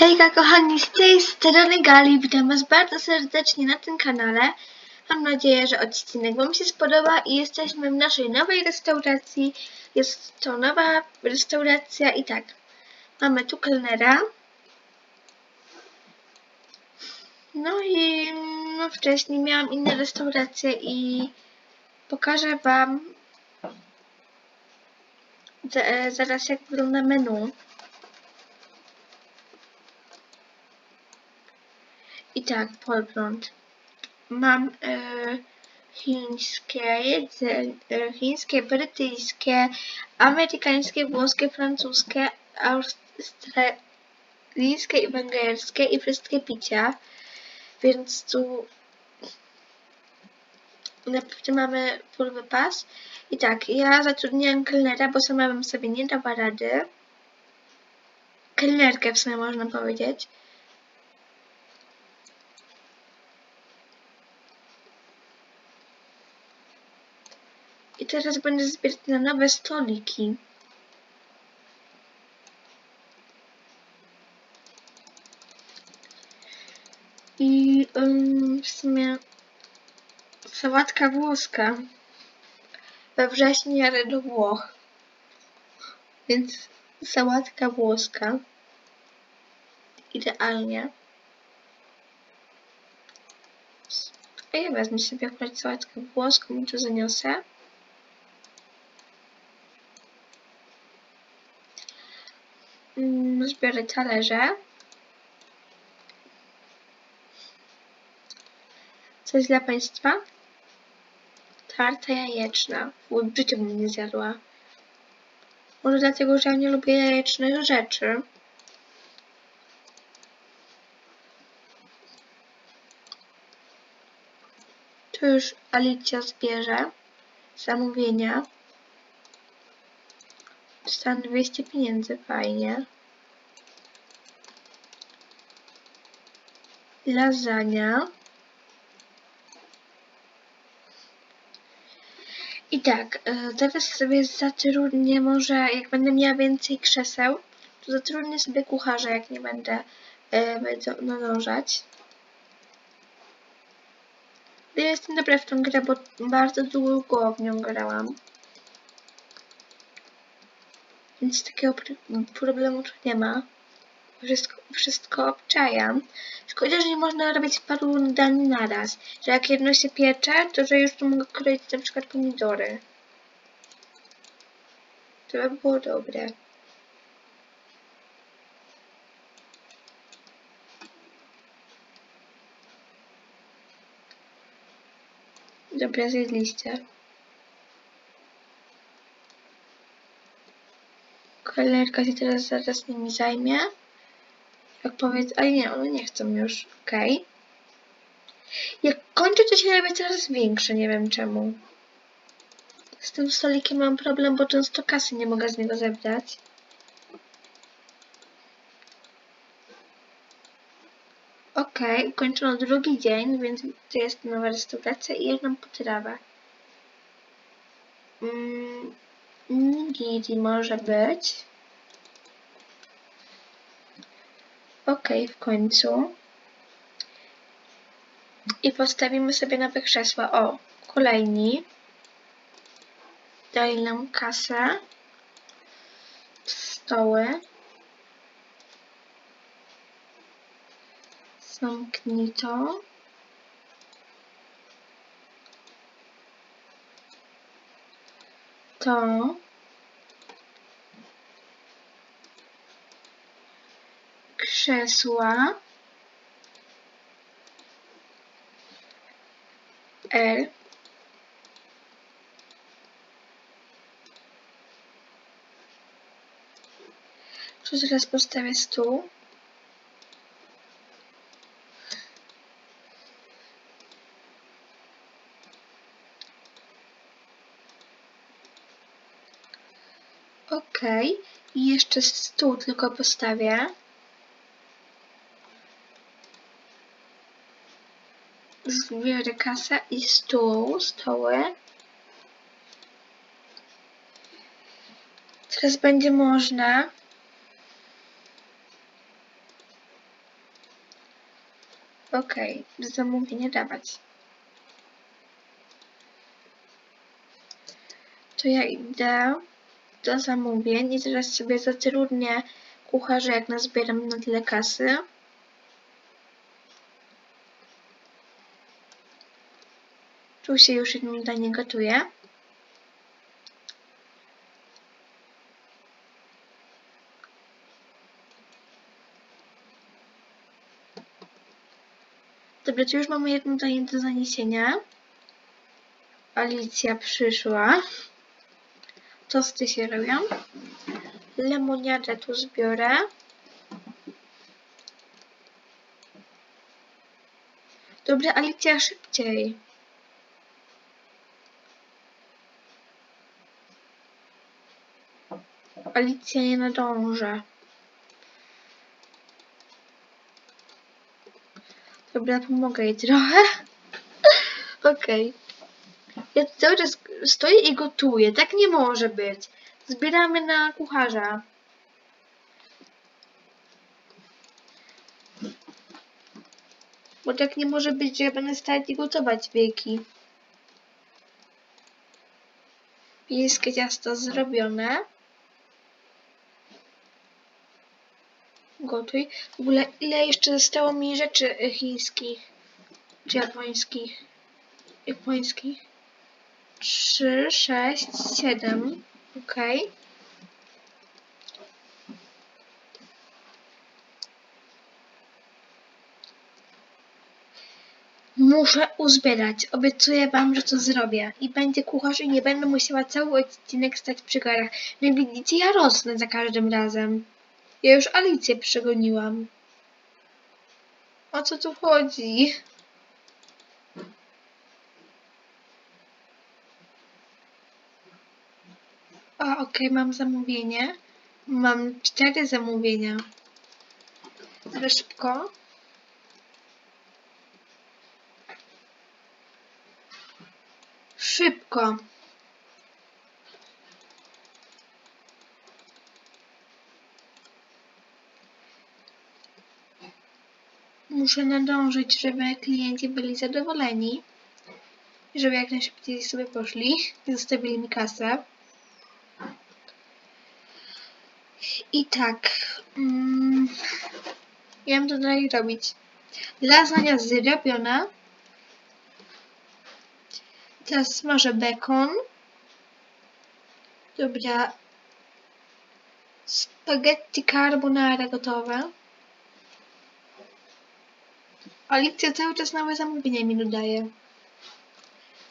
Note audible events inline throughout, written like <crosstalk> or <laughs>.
Hejka kochani, z tej strony Gali, witam was bardzo serdecznie na tym kanale. Mam nadzieję, że odcinek wam się spodoba i jesteśmy w naszej nowej restauracji. Jest to nowa restauracja i tak, mamy tu kelnera. No i no, wcześniej miałam inne restauracje i pokażę wam e, zaraz jak wygląda menu. I tak, podgląd. Mam e, chińskie jedzenie, e, chińskie, brytyjskie, amerykańskie, włoskie, francuskie, australijskie i węgierskie i wszystkie picia. Więc tu naprawdę mamy full wypas. I tak, ja zatrudniłam kelnera, bo sama bym sobie nie dała rady. Kelnerkę w sumie można powiedzieć. Teraz będę zbierać na nowe stoliki. I ym, w sumie sałatka włoska. We wrześniu jadę do Włoch. Więc sałatka włoska. Idealnie. A ja wezmę sobie akurat sałatkę włoską i tu zaniosę. Mm, Zbiorę talerze. Coś dla Państwa? Tarta jajeczna. W życiu bym nie zjadła. Może dlatego, że ja nie lubię jajecznych rzeczy. Tu już Alicja zbierze zamówienia. Dostałam 200 pieniędzy, fajnie. Lasagna. I tak, e, teraz sobie zatrudnię może, jak będę miała więcej krzeseł, to zatrudnię sobie kucharza, jak nie będę e, nadążać. Ja jestem dobra w tą grę, bo bardzo długo w nią grałam. Więc takiego pr- problemu tu nie ma. Wszystko, wszystko obczajam. Szkoda, że nie można robić paru dań naraz. Że jak jedno się piecze, to że już tu mogę kroić na przykład pomidory. To by było dobre. Dobra, zjedliście. Kolerka się teraz zaraz nimi zajmie. Jak powiedz, ale nie, one nie chcą już, okej. Jak kończę, to się robię coraz większe, nie wiem czemu. Z tym stolikiem mam problem, bo często kasy nie mogę z niego zebrać. Okej, ukończono drugi dzień, więc to jest nowa restauracja i jedną potrawę. Mm, nigiri może być. Okej, w końcu. I postawimy sobie nowe krzesła. O, kolejni. Dali nam kasę. Stoły. Zamknij to. To. Krzesła. L. Tu teraz postawię stół. Ok. I jeszcze stół tylko postawię. Zbiorę kasę i stół, stoły. Teraz będzie można Okej, zamówienie dawać. To ja idę do zamówień i teraz sobie zatrudnię kucharza, jak nazbieram na tyle kasy. Tu się już jednym danie gotuje. Dobra, to już mamy jedno danie do zaniesienia. Alicja przyszła. Tosty się robią. Lemoniadę tu zbiorę. Dobra, Alicja, szybciej. Alicja nie nadąża. Dobra, pomogę jej trochę. <laughs> Okej. Ja tu cały czas stoję i gotuję. Tak nie może być. Zbieramy na kucharza. Bo tak nie może być, że ja będę stać i gotować wieki. Wiejskie ciasto zrobione. Gotuj. W ogóle ile jeszcze zostało mi rzeczy y, chińskich? Czy japońskich? Japońskich. Trzy, sześć, siedem. Okej. Muszę uzbierać. Obiecuję wam, że to zrobię. I będzie kucharz i nie będę musiała cały odcinek stać przy garach. No widzicie, ja rosnę za każdym razem. Ja już Alicję przegoniłam. O co tu chodzi? A, okej, mam zamówienie. Mam cztery zamówienia. Ale szybko. Szybko. Muszę nadążyć, żeby klienci byli zadowoleni. Żeby jak najszybciej sobie poszli i zostawili mi kasę. I tak. Mm, ja mam to dalej robić. Lasagna zrobiona. Teraz smażę bekon. Dobra. Spaghetti carbonara gotowe. Alicja cały czas nowe zamówienia mi dodaje.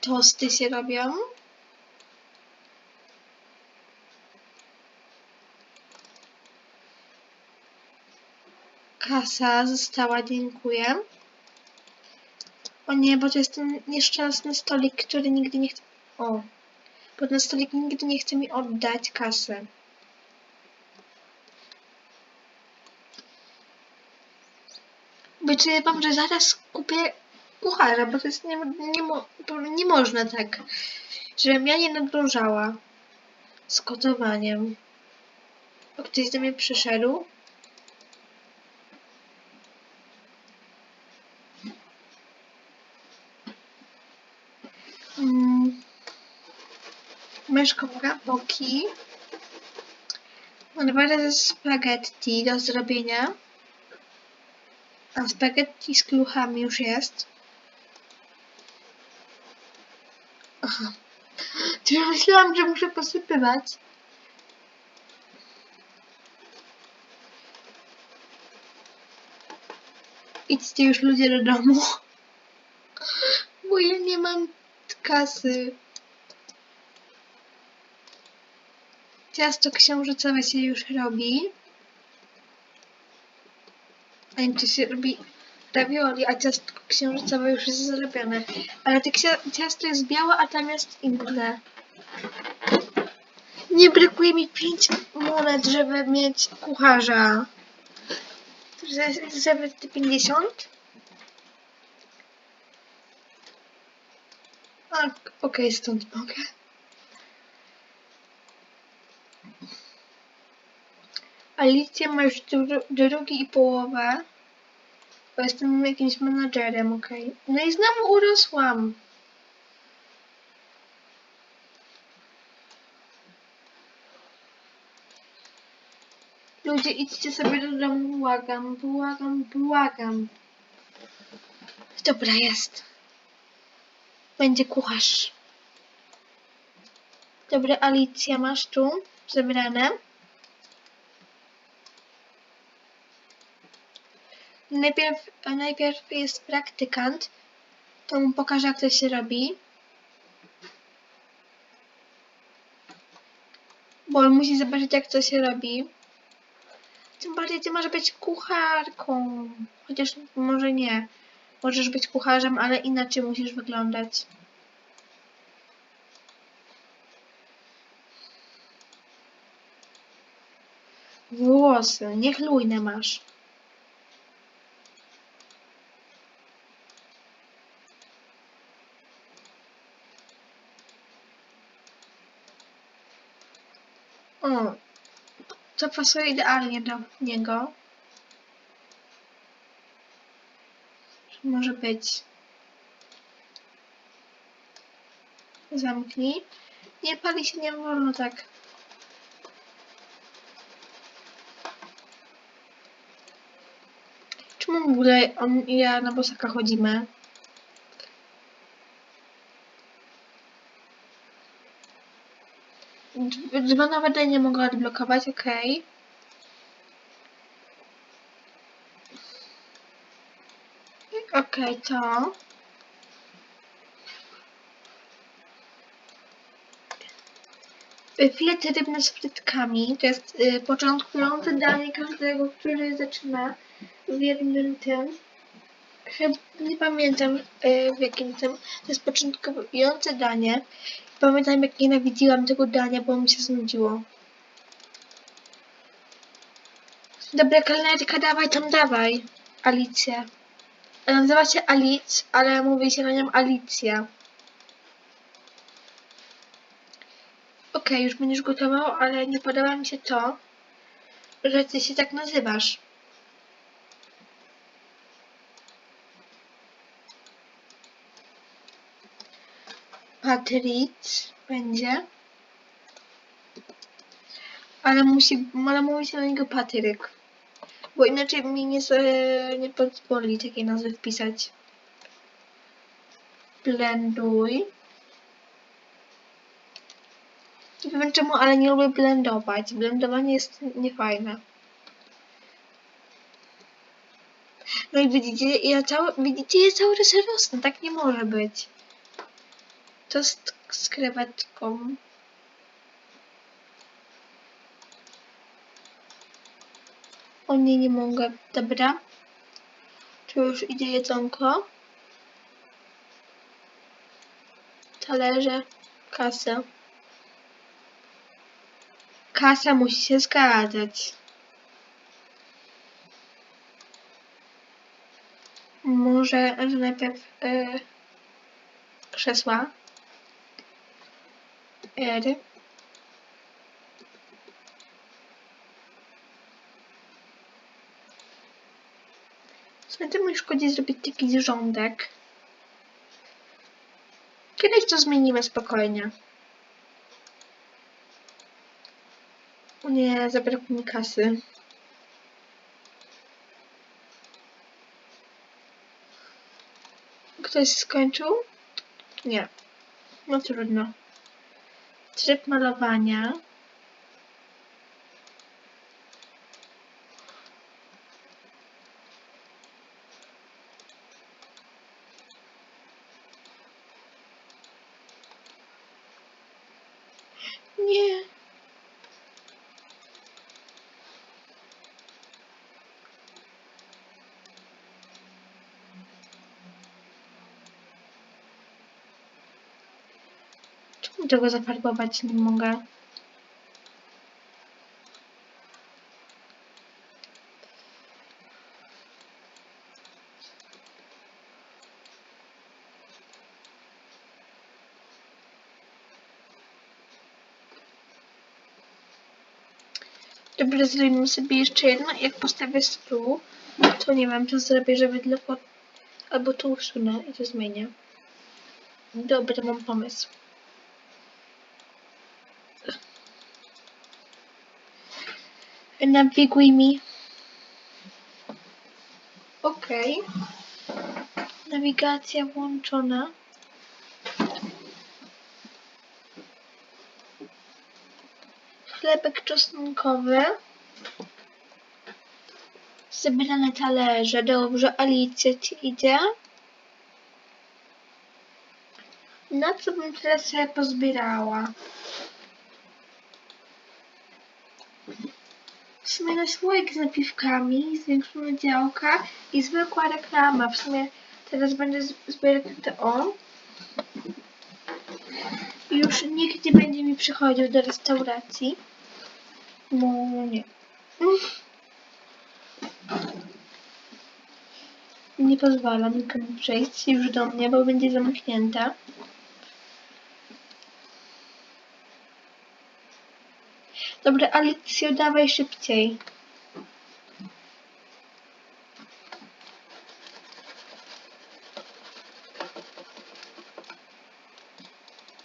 Tosty się robią. Kasa została, dziękuję. O nie, bo to jest ten nieszczęsny stolik, który nigdy nie chce... O. Bo ten stolik nigdy nie chce mi oddać kasy. Obiecuję wam, że zaraz kupię kucharza, bo to jest nie, nie, mo- nie można tak, żebym ja nie nadążała z gotowaniem. O, ktoś do mnie przyszedł. Mm. Myszką boki. Naprawdę ze spaghetti do zrobienia. A spaghetti z kluchami już jest. Aha. To ja myślałam, że muszę posypywać. Idźcie już ludzie do domu. Bo ja nie mam kasy. Ciasto księżycowe się już robi. A nie, czy się robi ravioli, a ciasto księżycowe już jest zrobione. Ale to ciasto jest białe, a tam jest inne. Nie brakuje mi 5 monet, żeby mieć kucharza. Że- Żeby te 50? A, Okej, stąd mogę. Alicja masz dru drugi i połowę. Bo jestem jakimś menadżerem, okej. No i znowu urosłam. Ludzie, idźcie sobie do domu, błagam, błagam, błagam. Dobra, jest. Będzie kucharz. Dobra, Alicja, masz tu zebrane. Najpierw, najpierw jest praktykant. To mu pokażę, jak to się robi. Bo on musi zobaczyć, jak to się robi. Tym bardziej ty masz być kucharką. Chociaż może nie. Możesz być kucharzem, ale inaczej musisz wyglądać. Włosy, niech lujne masz. O, to pasuje idealnie do niego. Może być. Zamknij. Nie pali się, nie wolno tak. Czemu w ogóle on i ja na bosaka chodzimy? Drzwi nawet nie mogę odblokować, okej. Okej, to. Y, Filety rybne z frytkami. To jest y, początkujące danie każdego, który zaczyna w jednym tym. Chyba nie pamiętam y, w jakim tym. To jest początkujące danie. Pamiętam jak nienawidziłam tego dania, bo mi się znudziło. Dobra, kelnerka, dawaj tam, dawaj. Alicja. Nazywa się Alic, ale mówi się na nią Alicja. Okej, już będziesz gotował, ale nie podoba mi się to, że ty się tak nazywasz. Patryc będzie. Ale musi, ale mówi się na niego Patryk. Bo inaczej mi nie, z- nie pozwoli takiej nazwy wpisać. Blenduj. Nie wiem czemu, ale nie lubię blendować. Blendowanie jest niefajne. No i widzicie, ja cały, widzicie, ja cały czas rosnę. Tak nie może być. To z, krewetką. O nie, nie mogę. Dobra. Tu już idzie jedzonko. Talerze. Kasę. Kasa musi się zgadzać. Może że najpierw y, krzesła. R. Co temu nie szkodzi zrobić taki rządek? Kiedyś to zmienimy spokojnie. O nie, zabrakło mi kasy. Ktoś skończył? Nie. No trudno. Tryb malowania. Nie. Czemu tego zafarbować nie mogę? Dobra, zrobimy sobie jeszcze jedno. Jak postawię stół, To nie wiem, co zrobię, żeby tylko... Albo tu usunę i to zmienię. Dobra, mam pomysł. Nawiguj mi. Okej. Nawigacja włączona. Chlebek czosnkowy. Zebrane talerze. Dobrze, Alicja ci idzie. Na co bym teraz sobie pozbierała? W sumie na słoik z napiwkami, zwiększona działka i zwykła reklama. W sumie teraz będę z- zbierać te o. I już nikt nie będzie mi przychodził do restauracji. Bo nie. Mm. Nie pozwalam nikomu przejść już do mnie, bo będzie zamknięta. Dobra, Alicjo, dawaj szybciej.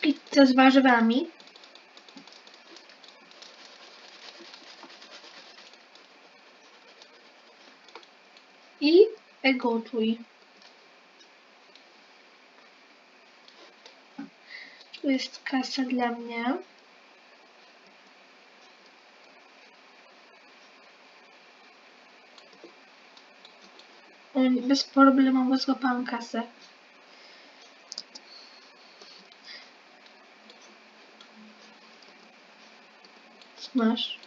Pizza z warzywami. I gotuj. Tu jest kasa dla mnie. O, Bez problemu złapałam kasę. Masz?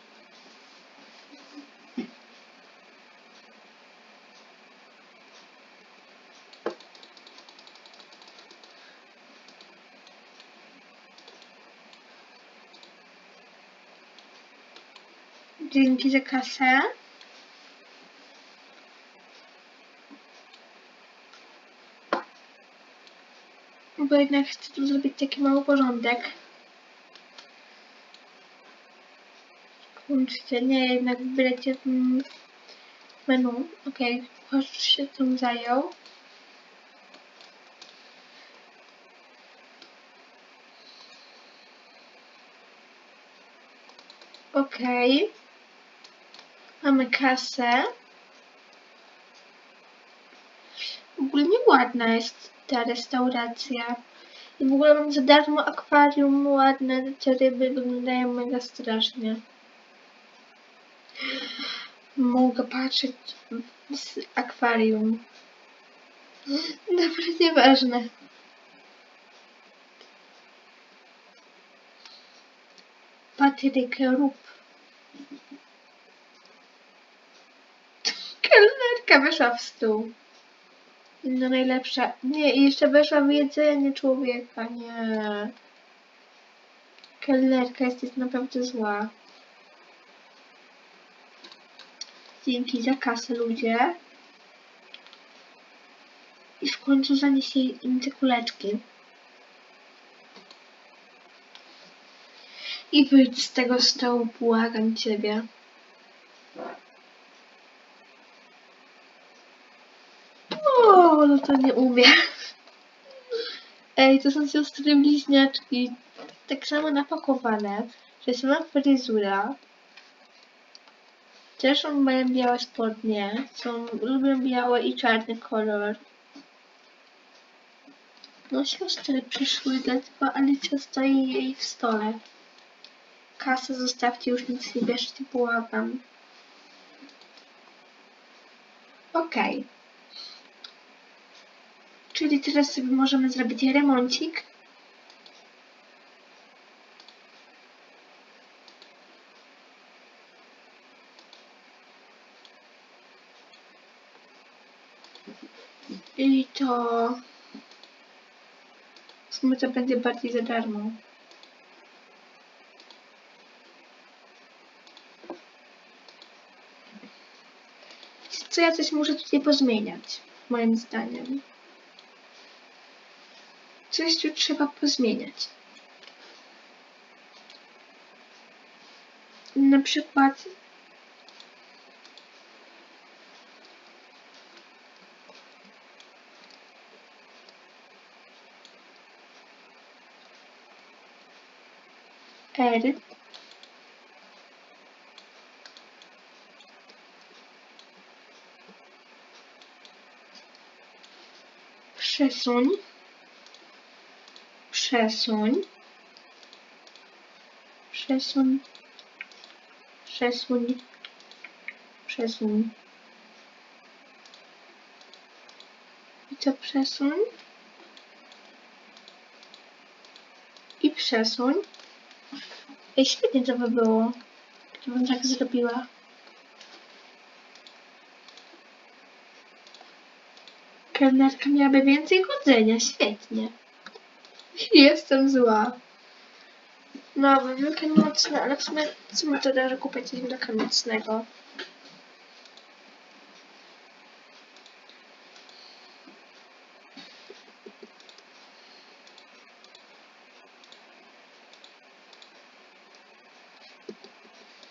Dzięki za kasę. Bo jednak chcę tu zrobić taki mały porządek. Kurczę, nie, jednak wybierajcie w menu. Okej, okay. się tym zajął. Okej. Mamy kasę. Ładna jest ta restauracja. I w ogóle mam za darmo akwarium ładne, te ryby wyglądają mega strasznie. Mogę patrzeć z akwarium. Dobra, nieważne. Patryk, rób. Kelnerka weszła w stół. No najlepsza. Nie, i jeszcze weszła w jedzenie człowieka. Nie. Kelnerka jesteś naprawdę zła. Dzięki za kasę, ludzie. I w końcu zaniesie im te kuleczki. I wyjdź z tego stołu, błagam ciebie. O, no to nie umiem. Ej, to są siostry bliźniaczki. Tak samo napakowane, że sama fryzura. Też mają białe spodnie. Są, lubią biały i czarny kolor. No siostry przyszły, dlatego Alicja stoi jej w stole. Kasę zostawcie, już nic nie bierzcie, błagam. Okej. Czyli teraz sobie możemy zrobić remoncik. I to... W sumie to będzie bardziej za darmo. Co ja coś muszę tutaj pozmieniać, moim zdaniem. Coś tu trzeba pozmieniać. Na przykład edit przesuń Przesuń. Przesuń. Przesuń. Przesuń. I to przesuń. I przesuń. Ej, świetnie to by było, gdybym tak zrobiła. Kelnerka miałaby więcej chodzenia, świetnie. Jestem zła. No, wielkanocne, ale w sumie co my to da kupić coś wielkanocnego?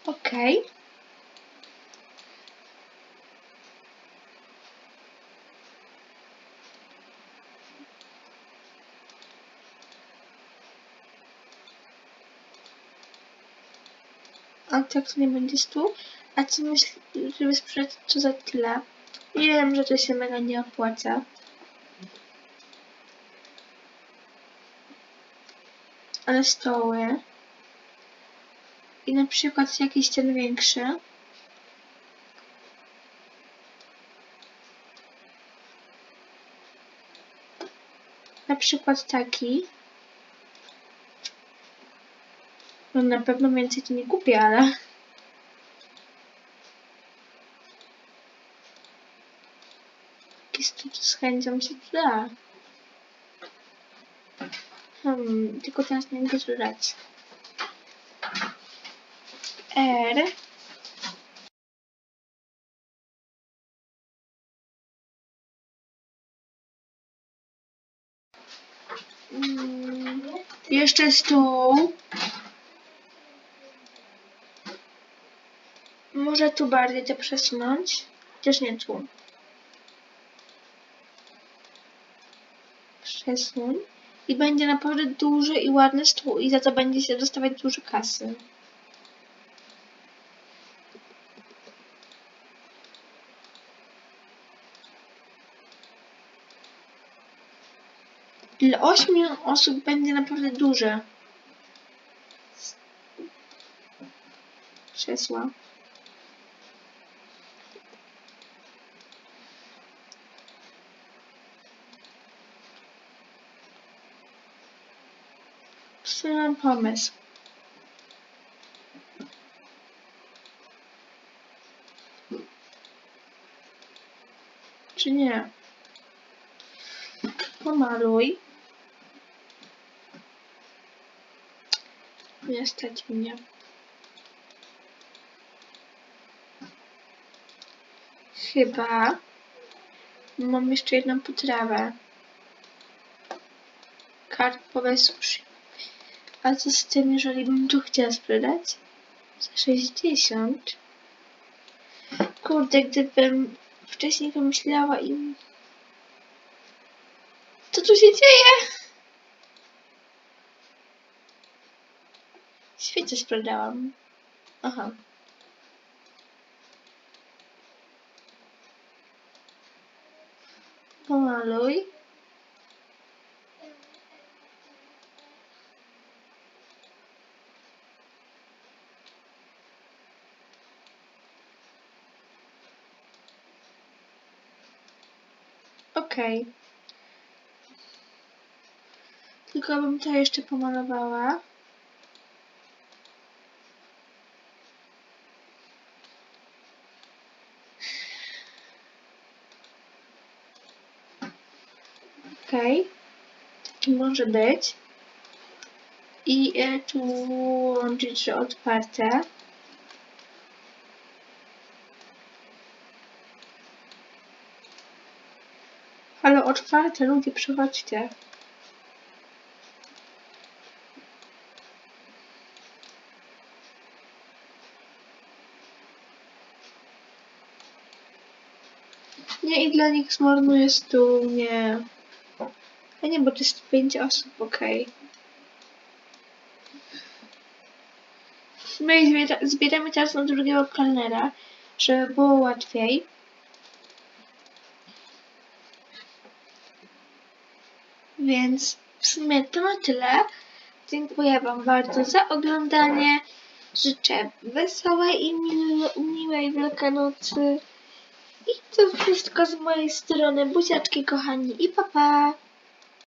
Okej. A tak to nie będzie stół. A co myślisz, żeby sprzedać to za tyle? Wiem, że to się mega nie opłaca. Ale stoły. I na przykład jakiś ten większy. Na przykład taki. No na pewno więcej to nie kupię, ale... Jakiś tu z chęcią się przyda. Hmm, tylko teraz nie mogę dodać. R. Mm, Jeszcze stół. Może tu bardziej to przesunąć? Chociaż nie tu. Przesuń. I będzie naprawdę duży i ładny stół. I za to będzie się dostawać dużo kasy. Dla ośmiu osób będzie naprawdę duże. Krzesła. Mam pomysł. Czy nie? Pomaluj. Nie stać mnie. Chyba mam jeszcze jedną potrawę. Karpowe sushi. A co z tym, jeżeli bym tu chciała sprzedać? Za 60. Kurde, gdybym wcześniej pomyślała im... Co tu się dzieje? Świecie sprzedałam. Aha. Pomaluj. Okej. Tylko bym to jeszcze pomalowała. Okej. Taki może być. I e, tu łączyć, że otwarte. Ale otwarte, ludzie, przychodźcie. Nie, i dla nich zmarnuję stół, nie. A nie, bo to jest pięć osób, okej. my zbiera- zbieramy teraz na drugiego kelnera, żeby było łatwiej. Więc w sumie to na tyle. Dziękuję Wam bardzo za oglądanie. Życzę wesołej i miłej Wielkanocy. I to wszystko z mojej strony. Buziaczki kochani i papa. Pa.